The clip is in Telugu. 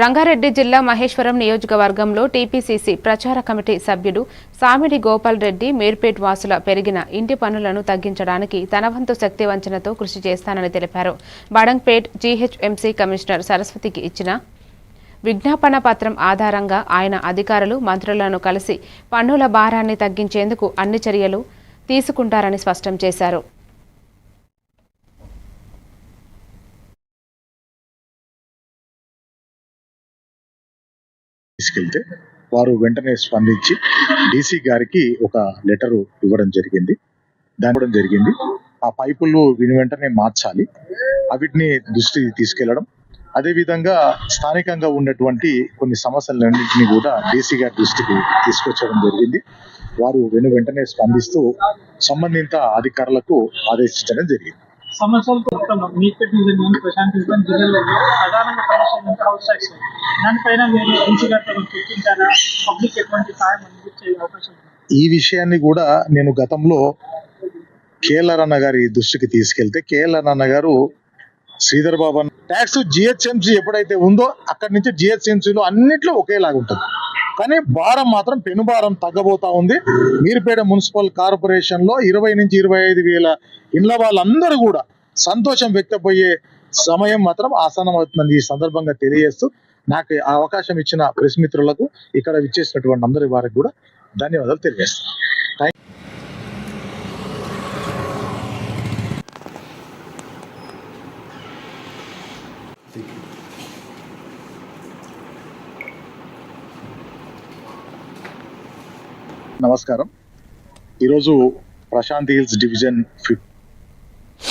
రంగారెడ్డి జిల్లా మహేశ్వరం నియోజకవర్గంలో టీపీసీసీ ప్రచార కమిటీ సభ్యుడు సామిడి గోపాల్ రెడ్డి మీర్పేట్ వాసుల పెరిగిన ఇంటి పనులను తగ్గించడానికి తన వంతు శక్తి వంచనతో కృషి చేస్తానని తెలిపారు. బడంగ్పేట్ జీహెచ్ఎంసీ కమిషనర్ సరస్వతికి ఇచ్చిన విజ్ఞాపన పత్రం ఆధారంగా ఆయన అధికారులు మంత్రులను కలిసి పన్నుల భారాన్ని తగ్గించేందుకు అన్ని చర్యలు తీసుకుంటారని స్పష్టం చేశారు. తీసుకెళ్తే వారు వెంటనే స్పందించి డీసీ గారికి ఒక లెటరు ఇవ్వడం జరిగింది. దాని ఇవ్వడం జరిగింది. ఆ పైపులు విని వెంటనే మార్చాలి. అవిటిని దృష్టికి తీసుకెళ్ళడం. అదేవిధంగా స్థానికంగా ఉన్నటువంటి కొన్ని సమస్యలన్నింటినీ కూడా డీసీ గారి దృష్టికి తీసుకొచ్చడం జరిగింది. వారు వెను వెంటనే స్పందిస్తూ సంబంధిత అధికారులకు ఆదేశించడం జరిగింది. సమస్యలు జిల్లాలో ప్రధానంగా దానిపైన మీరు గారితో చర్చించారా పబ్లిక్ ఎటువంటి సహాయం అందించే అవకాశం ఈ విషయాన్ని కూడా నేను గతంలో కేఎల్ఆర్ అన్న గారి దృష్టికి తీసుకెళ్తే కేఎల్ఆర్ అన్న గారు శ్రీధర్ బాబు ట్యాక్స్ జిహెచ్ఎంసీ ఎప్పుడైతే ఉందో అక్కడి నుంచి జిహెచ్ఎంసీలో అన్నిట్లో ఒకేలాగా ఉంటుంది. కానీ భారం మాత్రం పెనుభారం తగ్గబోతా ఉంది. మీరుపేట మున్సిపల్ కార్పొరేషన్లో ఇరవై నుంచి ఇరవై ఐదు వేల ఇండ్ల వాళ్ళందరూ కూడా సంతోషం వ్యక్తపోయే సమయం మాత్రం ఆసనం అవుతుందని ఈ సందర్భంగా తెలియజేస్తూ నాకు ఆ అవకాశం ఇచ్చిన ప్రెస్ మిత్రులకు ఇక్కడ విచ్చేసినటువంటి అందరి వారికి కూడా ధన్యవాదాలు తెలియజేస్తాను నమస్కారం. ఈరోజు ప్రశాంత్ హిల్స్ డివిజన్ ఫిఫ్